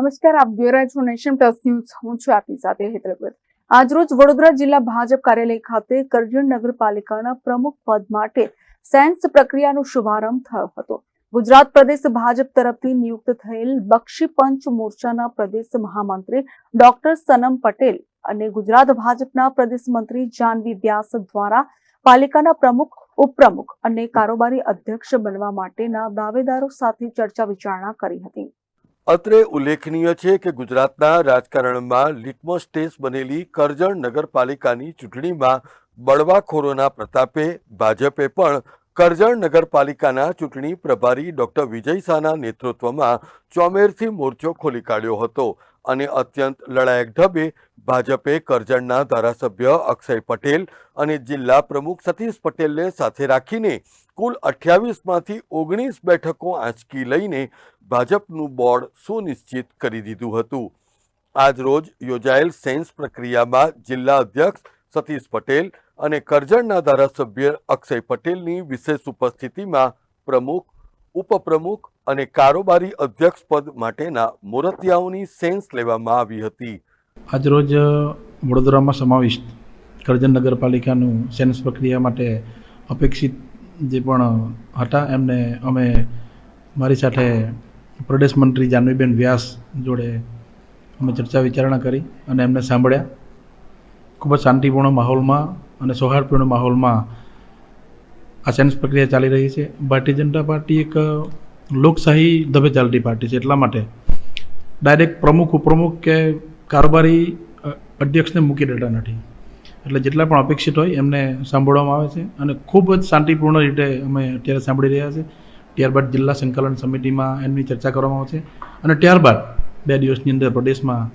નમસ્કાર, આપ જોઈ રહ્યા છો નેશન પ્લસ ન્યૂઝ. હું છું આપની સાથે હૈદરાબાદ આજરોજ વડોદરા જિલ્લા ભાજપ કાર્યાલય ખાતે કરજણ નગરપાલિકાના પ્રમુખ પદ માટે સેન્સ પ્રક્રિયાનો શુભારંભ થયો હતો. ગુજરાત પ્રદેશ ભાજપ તરફથી નિયુક્ત થયેલ બક્ષી પંચ મોરચાના પ્રદેશ મહામંત્રી ડોક્ટર સનમ પટેલ અને ગુજરાત ભાજપના પ્રદેશ મંત્રી જાનવી વ્યાસ દ્વારા પાલિકાના પ્રમુખ, ઉપપ્રમુખ અને કારોબારી અધ્યક્ષ બનવા માટેના દાવેદારો સાથે ચર્ચા વિચારણા કરી હતી. અત્રે ઉલ્લેખનીય છે કે ગુજરાતના રાજકારણમાં લિટમસ ટેસ્ટ બનેલી કરજણ નગરપાલિકાની ચૂંટણીમાં બળવાખોરોના પ્રતાપે ભાજપે પણ કરજણ નગરપાલિકાના ચૂંટણી પ્રભારી ડોક્ટર વિજય શાહના નેતૃત્વમાં ચોમેરથી મોરચો ખોલી કાઢ્યો હતો. અને અત્યંત લડાયક ઢબે ભાજપે કરજણના ધારાસભ્ય અક્ષય પટેલ અને જિલ્લા પ્રમુખ સતીશ પટેલને સાથે રાખીને કુલ અઠ્યાવીસમાંથી ઓગણીસ બેઠકો આંચકી લઈને ભાજપનું બોર્ડ સુનિશ્ચિત કરી દીધું હતું. આજરોજ યોજાયેલ સેન્સ પ્રક્રિયામાં જિલ્લા અધ્યક્ષ સતીશ પટેલ અને કરજણના ધારાસભ્ય અક્ષય પટેલની વિશેષ ઉપસ્થિતિમાં પ્રમુખ, ઉપપ્રમુખ અને કારોબારી અધ્યક્ષ પદ માટેના મોરતિયાઓની સેન્સ લેવામાં આવી હતી. આજરોજ વડોદરામાં સમાવિષ્ટ કરજણ નગરપાલિકાનું સેન્સ પ્રક્રિયા માટે અપેક્ષિત જે પણ હતા, એમને અમે મારી સાથે પ્રદેશ મંત્રી જાનવીબેન વ્યાસ જોડે અમે ચર્ચા વિચારણા કરી અને એમને સાંભળ્યા. ખૂબ જ શાંતિપૂર્ણ માહોલમાં અને સૌહાર્દપૂર્ણ માહોલમાં આ સેન્સ પ્રક્રિયા ચાલી રહી છે. ભારતીય જનતા પાર્ટી એક લોકશાહી ધબે ચાલતી પાર્ટી છે એટલા માટે ડાયરેક્ટ પ્રમુખ, ઉપપ્રમુખ કે કારોબારી અધ્યક્ષને મૂકી દેતા નથી. એટલે જેટલા પણ અપેક્ષિત હોય એમને સાંભળવામાં આવે છે અને ખૂબ જ શાંતિપૂર્ણ રીતે અમે અત્યારે સાંભળી રહ્યા છે. ત્યારબાદ જિલ્લા સંકલન સમિતિમાં એમની ચર્ચા કરવામાં આવશે અને ત્યારબાદ બે દિવસની અંદર પ્રદેશમાં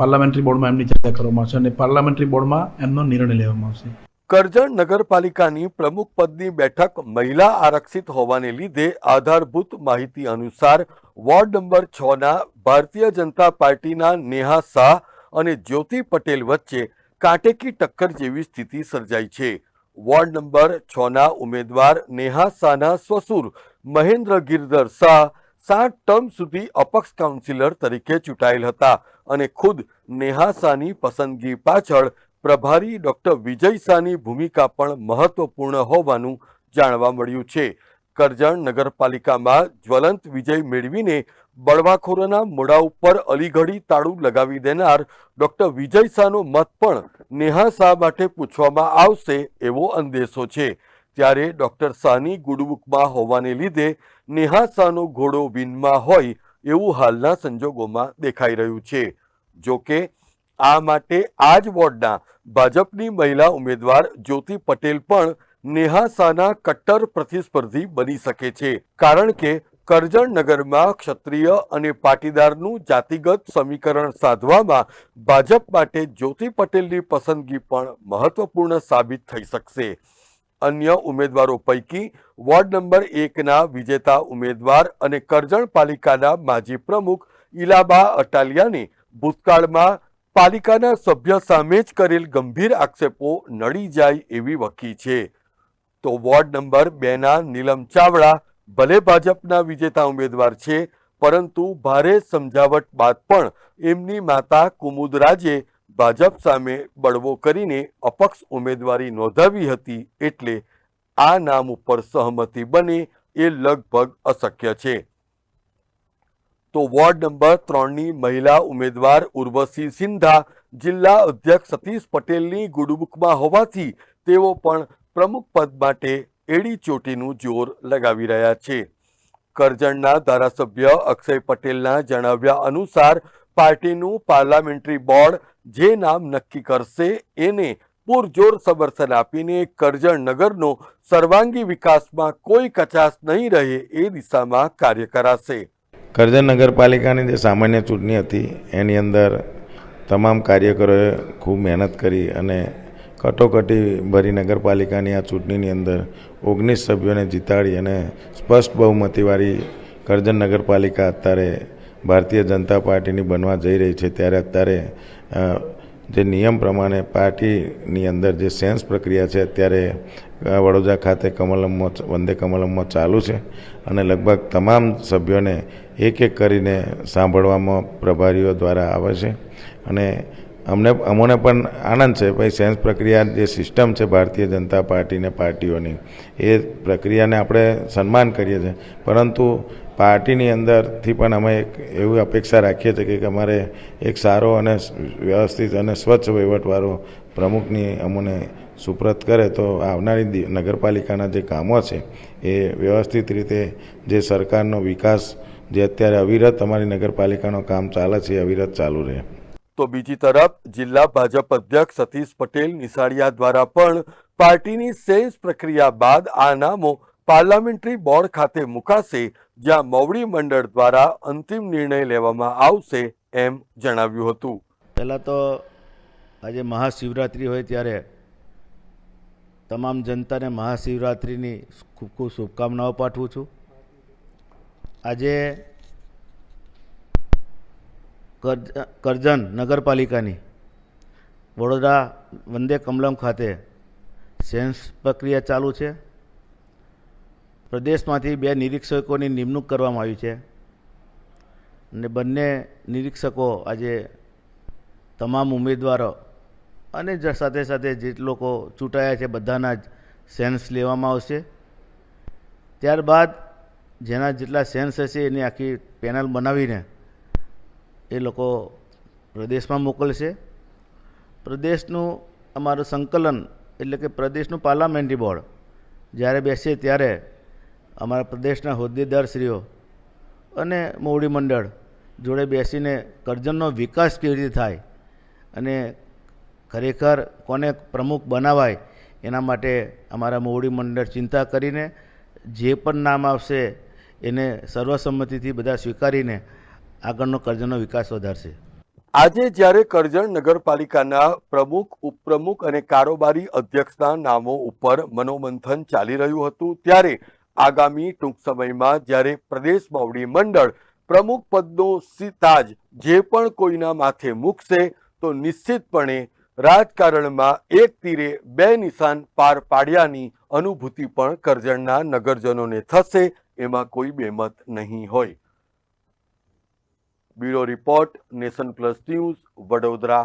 પાર્લામેન્ટરી બોર્ડમાં એમની ચર્ચા કરવામાં આવશે અને પાર્લામેન્ટરી બોર્ડમાં એમનો નિર્ણય લેવામાં આવશે. કરજણ નગરપાલિકાની પ્રમુખ પદની બેઠક મહિલા આરક્ષિત હોવાને લીધે આધારભૂત માહિતી અનુસાર વોર્ડ નંબર છ ના ભારતીય જનતા પાર્ટીના નેહા શાહ અને જ્યોતિ પટેલ વચ્ચે કાંટેકી ટક્કર જેવી સ્થિતિ સર્જાઈ છે. વોર્ડ નંબર છ ના ઉમેદવાર નેહા શાહના સસુર મહેન્દ્ર ગિરધર શાહ સાત ટર્મ સુધી અપક્ષ કાઉન્સિલર તરીકે ચૂંટાયેલ હતા અને ખુદ નેહા શાહની પસંદગી પાછળ પ્રભારી ડોક્ટર વિજય શાહની ભૂમિકા પણ મહત્વપૂર્ણ હોવાનું જાણવા મળ્યું છે. કરજણ નગરપાલિકામાં જ્વલંત વિજય મેળવીને બળવાખોરોના મોઢા ઉપર અલીઘડી તાળું લગાવી દેનાર ડોક્ટર વિજય શાહનો મત પણ નેહા શાહ માટે પૂછવામાં આવશે એવો અંદેશો છે. ત્યારે ડોક્ટર શાહની ગુડબુકમાં હોવાને લીધે નેહા શાહનો ઘોડો વિનમાં હોય એવું હાલના સંજોગોમાં દેખાઈ રહ્યું છે. જો કે આ માટે આ જ વોર્ડના ભાજપની મહિલા ઉમેદવાર જ્યોતિ પટેલ પણ નેહા શાહના કટ્ટર પ્રતિસ્પર્ધી બની શકે છે. કારણ કે કરજણ નગરમાં ક્ષત્રિય અને પાટીદારનું જાતિગત સમીકરણ સાધવામાં ભાજપ માટે જ્યોતિ પટેલની પસંદગી પણ મહત્વપૂર્ણ સાબિત થઈ શકશે. અન્ય ઉમેદવારો પૈકી વોર્ડ નંબર એકના વિજેતા ઉમેદવાર અને કરજણ પાલિકાના માજી પ્રમુખ ઇલાબા અટાલિયાને ભૂતકાળમાં પાલિકાના સભ્ય સામે જ કરેલ ગંભીર આક્ષેપો નડી જાય એવી વકી છે. તો વોર્ડ નંબર બેના નીલમ ચાવડા ભલે ભાજપના વિજેતા ઉમેદવાર છે, પરંતુ ભારે સમજાવટ બાદ પણ એમની માતા કુમુદ રાજે ભાજપ સામે બળવો કરીને અપક્ષ ઉમેદવારી નોંધાવી હતી એટલે આ નામ ઉપર સહમતિ બને એ લગભગ અશક્ય છે. તો વોર્ડ નંબર ત્રણની મહિલા ઉમેદવાર ઉર્વશી સિંધા જિલ્લા અધ્યક્ષ સતીશ પટેલની ગુડબુકમાં હોવાથી તેઓ પણ પ્રમુખ પદ માટે એડી ચોટીનું જોર લગાવી રહ્યા છે. કરજણના ધારાસભ્ય અક્ષય પટેલના જણાવ્યા અનુસાર પાર્ટીનું પાર્લામેન્ટરી બોર્ડ જે નામ નક્કી કરશે એને પૂરજોર સમર્થન આપીને કરજણ નગરનો સર્વાંગી વિકાસમાં કોઈ કચાશ નહીં રહે એ દિશામાં કાર્ય કરાશે. કરજણ નગરપાલિકાની જે સામાન્ય ચૂંટણી હતી, એની અંદર તમામ કાર્યકરોએ ખૂબ મહેનત કરી અને કટોકટી ભરી નગરપાલિકાની આ ચૂંટણીની અંદર ઓગણીસ સભ્યોને જીતાડી અને સ્પષ્ટ બહુમતીવાળી કરજણ નગરપાલિકા અત્યારે ભારતીય જનતા પાર્ટીની બનવા જઈ રહી છે. ત્યારે અત્યારે જે નિયમ પ્રમાણે પાર્ટીની અંદર જે સેન્સ પ્રક્રિયા છે, અત્યારે વડોદરા ખાતે કમલમમાં વંદે કમલમમાં ચાલુ છે અને લગભગ તમામ સભ્યોને એક એક કરીને સાંભળવામાં પ્રભારીઓ દ્વારા આવે છે. અને અમને, અમોને પણ આનંદ છે, ભાઈ, સેન્સ પ્રક્રિયા જે સિસ્ટમ છે ભારતીય જનતા પાર્ટીને, પાર્ટીઓની, એ પ્રક્રિયાને આપણે સન્માન કરીએ છીએ. પરંતુ પાર્ટીની અંદરથી પણ અમે એક એવી અપેક્ષા રાખીએ છીએ કે અમારે એક સારો અને વ્યવસ્થિત અને સ્વચ્છ વહીવટવાળો પ્રમુખની અમને સુપ્રત કરે તો આવનારી નગરપાલિકાના જે કામો છે એ વ્યવસ્થિત રીતે જે સરકારનો વિકાસ જે અત્યારે અવિરત અમારી નગરપાલિકાનો કામ ચાલે છે અવિરત ચાલુ રહે. તો બીજી તરફ જિલ્લા ભાજપ અધ્યક્ષ સતીશ પટેલ નિશાળિયા દ્વારા પણ પાર્ટીની સેન્સ પ્રક્રિયા બાદ આ નામો પાર્લામેન્ટરી બોર્ડ ખાતે મુકાશે, જ્યાં મોવડી મંડળ દ્વારા અંતિમ નિર્ણય લેવામાં આવશે એમ જણાવ્યું હતું. પહેલાં તો આજે મહાશિવરાત્રિ હોય ત્યારે તમામ જનતાને મહાશિવરાત્રિની ખૂબ ખૂબ શુભકામનાઓ પાઠવું છું. આજે કરજ કરજણ નગરપાલિકાની વડોદરા વંદે કમલમ ખાતે સેન્સ પ્રક્રિયા ચાલુ છે. પ્રદેશમાંથી બે નિરીક્ષકોની નિમણૂક કરવામાં આવી છે. અને બંને નિરીક્ષકો આજે તમામ ઉમેદવારો અને સાથે સાથે જે લોકો ચૂંટાયા છે, બધાના જ સેન્સ લેવામાં આવશે. ત્યારબાદ જેના જેટલા સેન્સ હશે એની આખી પેનલ બનાવીને એ લોકો પ્રદેશમાં મોકલશે. પ્રદેશનું અમારું સંકલન એટલે કે પ્રદેશનું પાર્લામેન્ટરી બોર્ડ જ્યારે બેસે ત્યારે અમારા પ્રદેશના હોદ્દેદારશ્રીઓ અને મોવડી મંડળ જોડે બેસીને કરજણનો વિકાસ કેવી રીતે થાય અને ખરેખર કોને પ્રમુખ બનાવાય એના માટે અમારા મોવડી મંડળ ચિંતા કરીને જે પણ નામ આવશે એને સર્વસંમતિથી બધા સ્વીકારીને આગળનો કરજણનો વિકાસ વધારશે. આજે જ્યારે કરજણ નગરપાલિકાના પ્રમુખ, ઉપપ્રમુખ અને કારોબારી અધ્યક્ષના નામો ઉપર મનોમંથન ચાલી રહ્યું હતું, ત્યારે આગામી ટૂંક સમયમાં જ્યારે પ્રદેશ બાવડી મંડળ પ્રમુખ પદનો સીતાજ જે પણ કોઈના માથે મૂકશે, તો નિશ્ચિતપણે રાજકારણમાં એક તીરે બે નિશાન પાર પાડ્યાની અનુભૂતિ પણ કરજણના નગરજનોને થશે, એમાં કોઈ બેમત નહીં હોય. Bureau report Nation Plus news Vadodara.